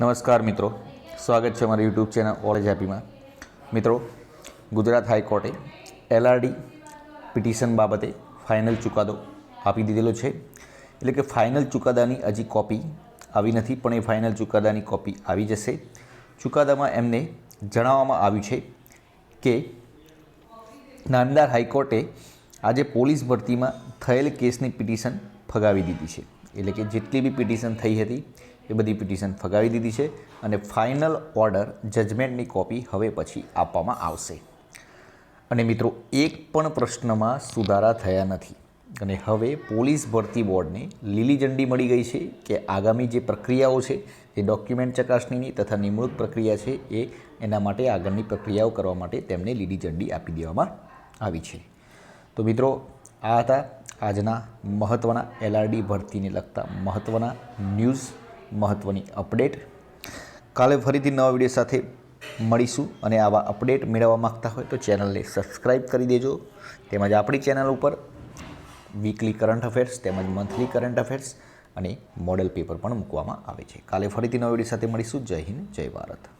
નમસ્કાર મિત્રો. સ્વાગત છે મારી યુટ્યુબ ચેનલ ઓલેજ હેપીમાં મિત્રો, ગુજરાત હાઈકોર્ટે એલઆરડી પિટિશન બાબતે ફાઇનલ ચુકાદો આપી દીધેલો છે. એટલે કે ફાઇનલ ચુકાદાની હજી કોપી આવી નથી, પણ એ ફાઇનલ ચુકાદાની કોપી આવી જશે. ચુકાદામાં એમને જણાવવામાં આવ્યું છે કે નામદાર હાઈકોર્ટે આજે પોલીસ ભરતીમાં થયેલ કેસની પિટિશન ફગાવી દીધી છે. એટલે કે જેટલી બી પિટિશન થઈ હતી એ બધી પિટિશન ફગાવી દીધી છે અને ફાઇનલ ઓર્ડર જજમેન્ટની કોપી હવે પછી આપવામાં આવશે. અને મિત્રો, એક પણ પ્રશ્નમાં સુધારા થયા નથી. અને હવે પોલીસ ભરતી બોર્ડને લીલી ઝંડી મળી ગઈ છે કે આગામી જે પ્રક્રિયાઓ છે એ ડોક્યુમેન્ટ ચકાસણીની તથા નિમણૂક પ્રક્રિયા છે, એ એના માટે આગળની પ્રક્રિયાઓ કરવા માટે તેમને લીલી ઝંડી આપી દેવામાં આવી છે. તો મિત્રો, આ હતા આજના મહત્ત્વના એલઆરડી ભરતીને લગતા મહત્ત્વના ન્યૂઝ મહત્ત્વની અપડેટ. કાલે ફરીથી નવા વીડિયો સાથે મળીશું અને આવા અપડેટ મેળવવા માગતા હોય તો ચેનલને સબસ્ક્રાઈબ કરી દેજો. તેમજ આપણી ચેનલ ઉપર વીકલી કરંટ અફેર્સ તેમજ મંથલી કરંટ અફેર્સ અને મોડેલ પેપર પણ મૂકવામાં આવે છે. કાલે ફરીથી નવા વીડિયો સાથે મળીશું. જય હિન્દ, જય ભારત.